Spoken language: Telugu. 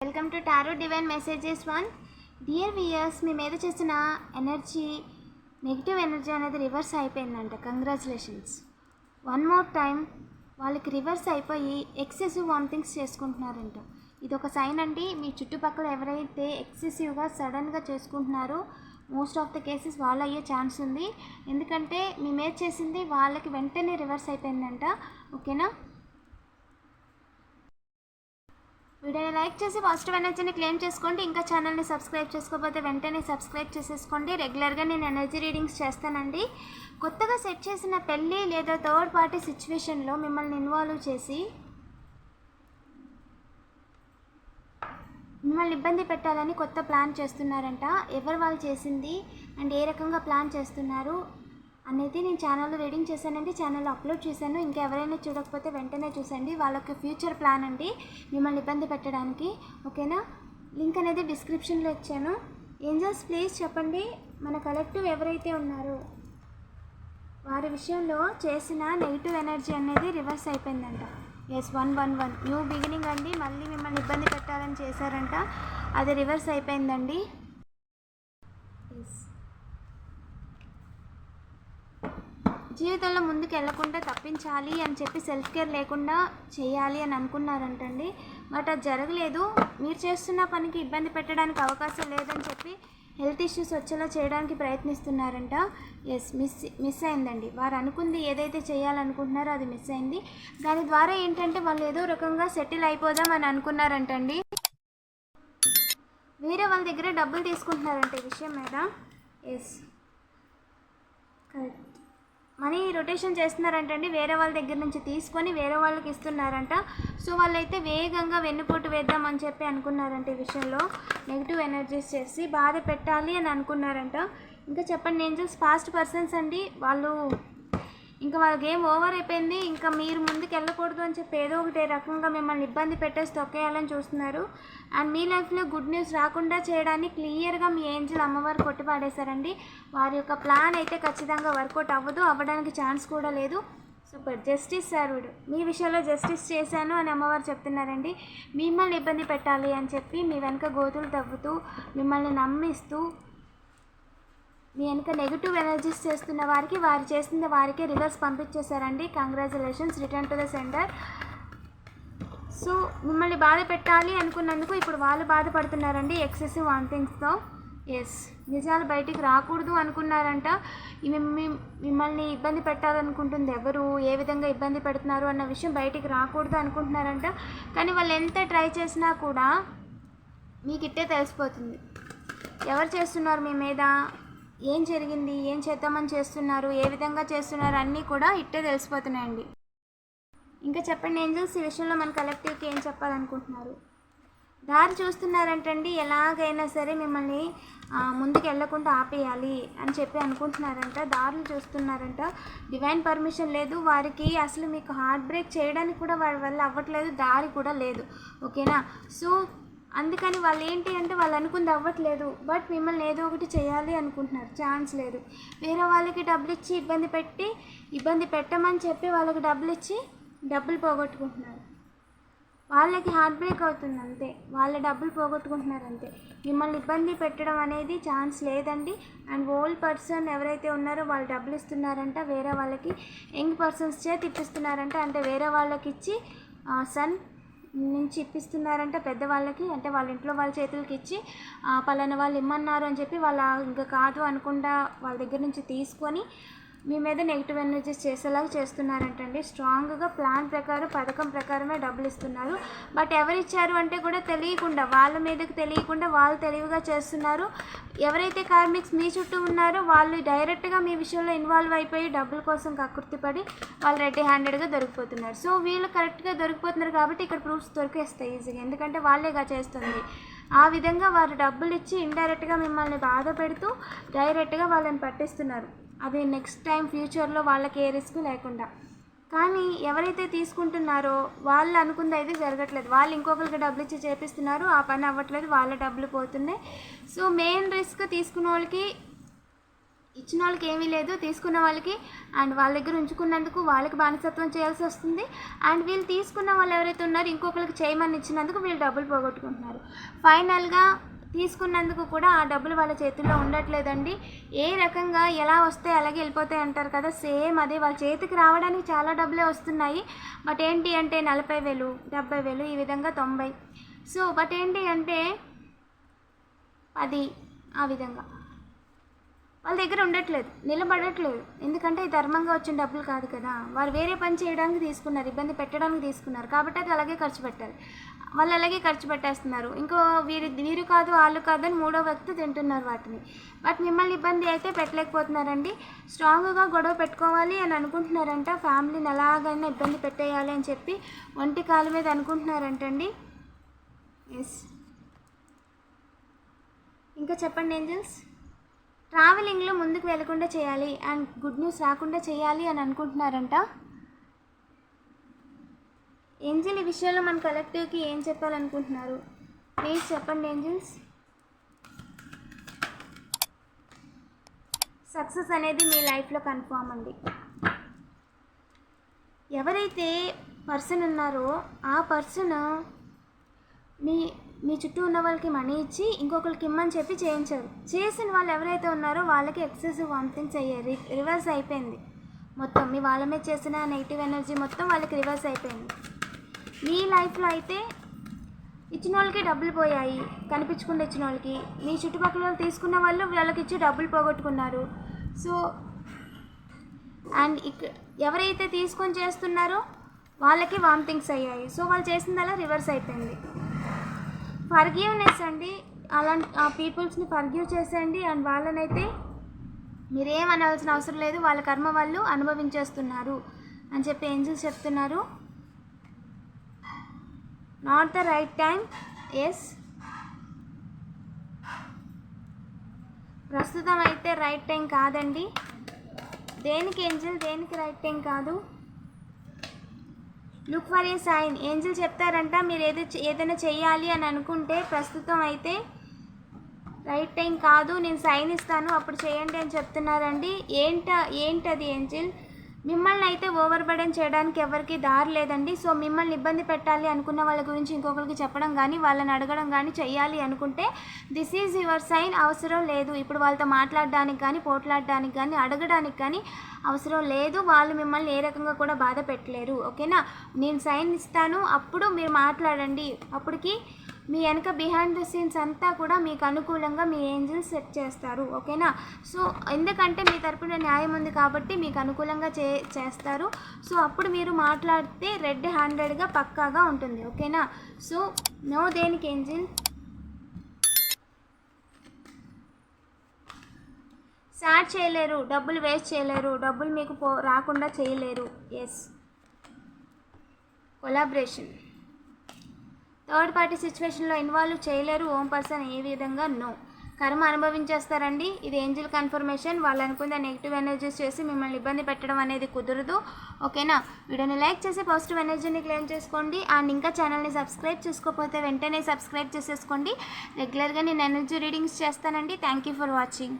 Welcome to tarot divine messages one. Dear viewers మీ మీద చేసిన ఎనర్జీ నెగిటివ్ ఎనర్జీ అనేది రివర్స్ అయిపోయిందంట. కంగ్రాచులేషన్స్. వన్ మోర్ టైం వాళ్ళకి రివర్స్ అయిపోయి ఎక్సెసివ్ వామిటింగ్స్ చేసుకుంటున్నారంట. ఇది ఒక సైన్ అండి. మీ చుట్టుపక్కల ఎవరైతే ఎక్సెసివ్గా సడన్గా చేసుకుంటున్నారో మోస్ట్ ఆఫ్ ద కేసెస్ వాళ్ళు అయ్యే ఛాన్స్ ఉంది. ఎందుకంటే మీ మీద చేసింది వాళ్ళకి వెంటనే రివర్స్ అయిపోయిందంట. ఓకేనా? వీడియోని లైక్ చేసి పాజిటివ్ ఎనర్జీని క్లెయిమ్ చేసుకోండి. ఇంకా ఛానల్ని సబ్స్క్రైబ్ చేసుకోకపోతే వెంటనే సబ్స్క్రైబ్ చేసేసుకోండి. రెగ్యులర్గా నేను ఎనర్జీ రీడింగ్స్ చేస్తానండి. కొత్తగా సెట్ చేసిన పెళ్ళి లేదా థర్డ్ పార్టీ సిచ్యువేషన్లో మిమ్మల్ని ఇన్వాల్వ్ చేసి మిమ్మల్ని ఇబ్బంది పెట్టాలని కొత్త ప్లాన్ చేస్తున్నారంట. ఎవరు వాళ్ళు చేసింది? అండ్ ఏ రకంగా ప్లాన్ చేస్తున్నారు? అనేది నేను ఛానల్లో రీడింగ్ చేశానండి. ఛానల్లో అప్లోడ్ చేశాను. ఇంకా ఎవరైనా చూడకపోతే వెంటనే చూసండి. వాళ్ళకి ఫ్యూచర్ ప్లాన్ అండి. మిమ్మల్ని ఇబ్బంది పెట్టడానికి. ఓకేనా? లింక్ అనేది డిస్క్రిప్షన్లో ఇచ్చాను. ఏంజల్స్ ప్లీజ్ చెప్పండి. మన కలెక్టివ్ ఎవరైతే ఉన్నారో వారి విషయంలో చేసిన నెగిటివ్ ఎనర్జీ అనేది రివర్స్ అయిపోయిందంట. Yes one one one new beginning అండి. మళ్ళీ మిమ్మల్ని ఇబ్బంది పెట్టాలని చేశారంట. అది రివర్స్ అయిపోయిందండి ఎస్ జీవితంలో ముందుకు వెళ్ళకుండా తప్పించాలి అని చెప్పి సెల్ఫ్ కేర్ లేకుండా చేయాలి అని అనుకున్నారంటండి. బట్ అది జరగలేదు. మీరు చేస్తున్న పనికి ఇబ్బంది పెట్టడానికి అవకాశం లేదని చెప్పి హెల్త్ ఇష్యూస్ వచ్చేలా చేయడానికి ప్రయత్నిస్తున్నారంట. ఎస్ మిస్ మిస్ అయిందండి. వారు అనుకుంది ఏదైతే చేయాలనుకుంటున్నారో అది మిస్ అయింది. దాని ద్వారా ఏంటంటే వాళ్ళు ఏదో రకంగా సెటిల్ అయిపోదాం అని అనుకున్నారంటండి. వేరే వాళ్ళ దగ్గర డబ్బులు తీసుకుంటున్నారంట ఈ విషయం మీద ఎస్ కరెక్ట్ మనీ రొటేషన్ చేస్తున్నారంటండి. వేరే వాళ్ళ దగ్గర నుంచి తీసుకొని వేరే వాళ్ళకి ఇస్తున్నారంట. సో వాళ్ళైతే వేగంగా వెన్నుపోటు వేద్దామని చెప్పి అనుకున్నారంట ఈ విషయంలో. నెగిటివ్ ఎనర్జీస్ చేసి బాధ పెట్టాలి అని అనుకున్నారంట. ఇంకా చెప్పండి ఏంజల్స్? ఫాస్ట్ పర్సన్స్ అండి. వాళ్ళు ఇంకా వాళ్ళ గేమ్ ఓవర్ అయిపోయింది. ఇంకా మీరు ముందుకు వెళ్ళకూడదు అని చెప్పి ఏదో ఒకటి రకంగా మిమ్మల్ని ఇబ్బంది పెట్టేసి తొక్కేయాలని చూస్తున్నారు. అండ్ మీ లైఫ్లో గుడ్ న్యూస్ రాకుండా చేయడానికి క్లియర్గా మీ ఏంజిల్ అమ్మవారు కొట్టిపాడేశారండి వారి యొక్క ప్లాన్ అయితే ఖచ్చితంగా వర్కౌట్ అవ్వదు అవ్వడానికి ఛాన్స్ కూడా లేదు. సూపర్. జస్టిస్ సర్వుడు మీ విషయంలో జస్టిస్ చేశాను అని అమ్మవారు చెప్తున్నారండి. మిమ్మల్ని ఇబ్బంది పెట్టాలి అని చెప్పి మీ వెనక గోతులు తవ్వుతూ మిమ్మల్ని నమ్మిస్తూ మీ వెనక నెగిటివ్ ఎనర్జీస్ చేస్తున్న వారికి వారు చేసిన వారికే reverse పంపించేశారండి. Congratulations return to the centre so మిమ్మల్ని బాధ పెట్టాలి అనుకున్నందుకు ఇప్పుడు వాళ్ళు బాధపడుతున్నారండి. ఎక్సెసివ్ వాంటింగ్స్తో ఎస్ నిజాలు బయటికి రాకూడదు అనుకున్నారంట. మిమ్మల్ని ఇబ్బంది పెట్టాలనుకుంటుంది ఎవరు ఏ విధంగా ఇబ్బంది పెడుతున్నారు అన్న విషయం బయటికి రాకూడదు అనుకుంటున్నారంట. కానీ వాళ్ళు ఎంత ట్రై చేసినా కూడా మీకు ఇట్టే తెలిసిపోతుంది. ఎవరు చేస్తున్నారు మీ మీద? ఏం జరిగింది? ఏం చేద్దామని చేస్తున్నారు? ఏ విధంగా చేస్తున్నారు? అన్నీ కూడా ఇట్టే తెలిసిపోతున్నాయండి. ఇంకా చెప్పండి ఏంజల్స్ ఈ విషయంలో మన కలెక్టివ్కి ఏం చెప్పాలనుకుంటున్నారు? దారి చూస్తున్నారంటండి. ఎలాగైనా సరే మిమ్మల్ని ముందుకు వెళ్ళకుండా ఆపేయాలి అని చెప్పి అనుకుంటున్నారంట. దారులు చూస్తున్నారంట. డివైన్ పర్మిషన్ లేదు. వారికి అసలు మీకు హార్ట్ బ్రేక్ చేయడానికి కూడా వారి వల్ల అవ్వట్లేదు. దారి కూడా లేదు. ఓకేనా? సో అందుకని వాళ్ళు ఏంటి అంటే వాళ్ళు అనుకుంది అవ్వట్లేదు బట్ మిమ్మల్ని ఏదో ఒకటి చేయాలి అనుకుంటున్నారు. ఛాన్స్ లేదు. వేరే వాళ్ళకి డబ్బులు ఇచ్చి ఇబ్బంది పెట్టి ఇబ్బంది పెట్టమని చెప్పి వాళ్ళకి డబ్బులు ఇచ్చి డబ్బులు పోగొట్టుకుంటున్నారు. వాళ్ళకి హార్ట్ బ్రేక్ అవుతుంది అంతే. వాళ్ళ డబ్బులు పోగొట్టుకుంటున్నారు అంతే. మిమ్మల్ని ఇబ్బంది పెట్టడం అనేది ఛాన్స్ లేదండి. అండ్ ఓల్డ్ పర్సన్ ఎవరైతే ఉన్నారో వాళ్ళు డబ్బులు ఇస్తున్నారంట వేరే వాళ్ళకి యంగ్ పర్సన్స్ చేతి ఇప్పిస్తున్నారంట అంటే వేరే వాళ్ళకి ఇచ్చి సన్ నుంచి ఇప్పిస్తున్నారంట పెద్దవాళ్ళకి అంటే వాళ్ళ ఇంట్లో వాళ్ళ చేతులకి ఇచ్చి పలానా వాళ్ళు ఇమ్మన్నారు అని చెప్పి వాళ్ళ ఇంకా కాదు అనుకుండా వాళ్ళ దగ్గర నుంచి తీసుకొని మీ మీద నెగిటివ్ ఎనర్జీస్ చేసేలాగా చేస్తున్నారంటండి. స్ట్రాంగ్గా ప్లాన్ ప్రకారం పథకం ప్రకారమే డబ్బులు ఇస్తున్నారు. బట్ ఎవరు ఇచ్చారు అంటే కూడా తెలియకుండా వాళ్ళ మీదకి తెలియకుండా వాళ్ళు తెలివిగా చేస్తున్నారు. ఎవరైతే కార్మిక్స్ మీ చుట్టూ ఉన్నారో వాళ్ళు డైరెక్ట్గా మీ విషయంలో ఇన్వాల్వ్ అయిపోయి డబ్బుల కోసం కక్కుర్తిపడి వాళ్ళు రెడీ హ్యాండెడ్గా దొరికిపోతున్నారు. సో వీళ్ళు కరెక్ట్గా దొరికిపోతున్నారు కాబట్టి ఇక్కడ ప్రూఫ్స్ దొరికేస్తాయి ఈజీగా. ఎందుకంటే వాళ్ళేగా చేస్తుంది. ఆ విధంగా వారు డబ్బులు ఇచ్చి ఇండైరెక్ట్గా మిమ్మల్ని బాధ పెడుతూ డైరెక్ట్గా వాళ్ళని పట్టిస్తున్నారు. అది నెక్స్ట్ టైం ఫ్యూచర్లో వాళ్ళకి ఏ రిస్క్ లేకుండా. కానీ ఎవరైతే తీసుకుంటున్నారో వాళ్ళు అనుకుంది అయితే జరగట్లేదు. వాళ్ళు ఇంకొకరికి డబ్బులు ఇచ్చి చేపిస్తున్నారు ఆ పని అవ్వట్లేదు వాళ్ళ డబ్బులు పోతున్నాయి. సో మెయిన్ రిస్క్ తీసుకున్న వాళ్ళకి ఇచ్చిన వాళ్ళకి ఏమీ లేదు తీసుకున్న వాళ్ళకి అండ్ వాళ్ళ దగ్గర ఉంచుకున్నందుకు వాళ్ళకి బానిసత్వం చేయాల్సి వస్తుంది. అండ్ వీళ్ళు తీసుకున్న వాళ్ళు ఎవరైతే ఉన్నారో ఇంకొకరికి చేయమని ఇచ్చినందుకు వీళ్ళు డబ్బులు పోగొట్టుకుంటున్నారు. ఫైనల్గా తీసుకున్నందుకు కూడా ఆ డబ్బులు వాళ్ళ చేతుల్లో ఉండట్లేదండి. ఏ రకంగా ఎలా వస్తే అలాగే వెళ్ళిపోతాయి అంటారు కదా సేమ్ అదే వాళ్ళ చేతికి రావడానికి చాలా డబ్బులే వస్తున్నాయి. బట్ ఏంటి అంటే నలభై వేలు డెబ్బై వేలు ఈ విధంగా తొంభై. సో బట్ ఏంటి అంటే అది ఆ విధంగా. వాళ్ళ దగ్గర ఉండట్లేదు నిలబడట్లేదు. ఎందుకంటే ఇది ధర్మంగా వచ్చిన డబ్బులు కాదు కదా. వారు వేరే పని చేయడానికి తీసుకున్నారు ఇబ్బంది పెట్టడానికి తీసుకున్నారు. కాబట్టి అది అలాగే ఖర్చు పెట్టాలి వాళ్ళు అలాగే ఖర్చు పెట్టేస్తున్నారు. ఇంకో వీరు వీరు కాదు వాళ్ళు కాదు అని మూడో వ్యక్తి తింటున్నారు వాటిని. బట్ మిమ్మల్ని ఇబ్బంది అయితే పెట్టలేకపోతున్నారండి. స్ట్రాంగ్గా గొడవ పెట్టుకోవాలి అని అనుకుంటున్నారంట. ఫ్యామిలీని ఎలాగైనా ఇబ్బంది పెట్టేయాలి అని చెప్పి ఒంటి కాలు మీద అనుకుంటున్నారంటండి. ఎస్ ఇంకా చెప్పండి ఏంజల్స్? ట్రావెలింగ్లో ముందుకు వెళ్ళకుండా చేయాలి అండ్ గుడ్ న్యూస్ రాకుండా చేయాలి అని అనుకుంటున్నారంట. ఏంజిల్ ఈ విషయంలో మన కలెక్టివ్కి ఏం చెప్పాలనుకుంటున్నారు? ప్లీజ్ చెప్పండి ఏంజిల్స్. సక్సెస్ అనేది మీ లైఫ్లో కన్ఫామ్ అండి. ఎవరైతే పర్సన్ ఉన్నారో ఆ పర్సన్ మీ మీ చుట్టూ ఉన్న వాళ్ళకి మనీ ఇచ్చి ఇంకొకరికి ఇమ్మని చెప్పి చేయించారు. చేసిన వాళ్ళు ఎవరైతే ఉన్నారో వాళ్ళకి ఎక్సెసివ్ వామిటింగ్స్ అయ్యాయి రివర్స్ అయిపోయింది. మొత్తం మీ వాళ్ళ మీద చేసిన నెగిటివ్ ఎనర్జీ మొత్తం వాళ్ళకి రివర్స్ అయిపోయింది. మీ లైఫ్లో అయితే ఇచ్చిన వాళ్ళకి డబ్బులు పోయాయి కనిపించకుండా ఇచ్చిన వాళ్ళకి మీ చుట్టుపక్కల వాళ్ళు తీసుకున్న వాళ్ళు వాళ్ళకి ఇచ్చి డబ్బులు పోగొట్టుకున్నారు. సో అండ్ ఇక ఎవరైతే తీసుకొని చేస్తున్నారో వాళ్ళకి వామిటింగ్స్ అయ్యాయి. సో వాళ్ళు చేసిందల్లా రివర్స్ అయిపోయింది. ఫర్గివ్నెస్ అండి. అలాంటి ఆ పీపుల్స్ని ఫర్గివ్ చేసేయండి. అండ్ వాళ్ళనైతే మీరేం అనవలసిన అవసరం లేదు. వాళ్ళ కర్మ వాళ్ళు అనుభవించేస్తున్నారు అని చెప్పి ఏంజిల్స్ చెప్తున్నారు. Not the right time yes ప్రస్తుతం అయితే రైట్ టైం కాదండి. దేనికి ఏంజిల్? దేనికి రైట్ టైం కాదు? Look for a sign angel చెప్తారంట మీరు ఏదో ఏదైనా చేయాలి అని అనుకుంటే ప్రస్తుతం అయితే రైట్ టైం కాదు నేను సైన్ ఇస్తాను అప్పుడు చేయండి అని చెప్తున్నారండి. ఏంట ఏంటది ఏంజిల్ మిమ్మల్ని అయితే ఓవర్ బర్డెన్ చేయడానికి ఎవరికి దారి లేదండి. సో మిమ్మల్ని ఇబ్బంది పెట్టాలి అనుకున్న వాళ్ళ గురించి ఇంకొకరికి చెప్పడం కానీ వాళ్ళని అడగడం కానీ చేయాలి అనుకుంటే దిస్ ఈజ్ యువర్ సైన్ అవసరం లేదు. ఇప్పుడు వాళ్ళతో మాట్లాడడానికి కానీ పోట్లాడడానికి కానీ అడగడానికి కానీ అవసరం లేదు. వాళ్ళు మిమ్మల్ని ఏ రకంగా కూడా బాధ పెట్టలేరు. ఓకేనా? నేను సైన్ ఇస్తాను. అప్పుడు మీరు మాట్లాడండి. అప్పటికి మీ వెనక బిహైండ్ ద సీన్స్ అంతా కూడా మీకు అనుకూలంగా మీ ఏంజిల్స్ సెట్ చేస్తారు ఓకేనా? సో ఎందుకంటే మీ తరపున న్యాయం ఉంది కాబట్టి మీకు అనుకూలంగా చే చేస్తారు. సో అప్పుడు మీరు మాట్లాడితే రెడ్ హ్యాండెడ్గా పక్కాగా ఉంటుంది ఓకేనా? సో నో దేనికి ఏంజిల్ సాడ్ చేయలేరు డబ్బులు వేస్ట్ చేయలేరు డబ్బులు మీకు పో రాకుండా చేయలేరు. ఎస్ కొలాబరేషన్ థర్డ్ పార్టీ సిచ్యువేషన్లో ఇన్వాల్వ్ చేయలేరు ఓం పర్సన్ ఏ విధంగా? నో. కర్మ అనుభవించేస్తారండి. ఇది ఏంజిల్ కన్ఫర్మేషన్. వాళ్ళు అనుకున్న నెగిటివ్ ఎనర్జీస్ చేసి మిమ్మల్ని ఇబ్బంది పెట్టడం అనేది కుదరదు. ఓకేనా? వీడియోని లైక్ చేసి పాజిటివ్ ఎనర్జీని క్లెయిమ్ చేసుకోండి. అండ్ ఇంకా ఛానల్ని సబ్స్క్రైబ్ చేసుకోకపోతే వెంటనే సబ్స్క్రైబ్ చేసేసుకోండి. రెగ్యులర్గా నేను ఎనర్జీ రీడింగ్స్ చేస్తానండి. Thank you for watching.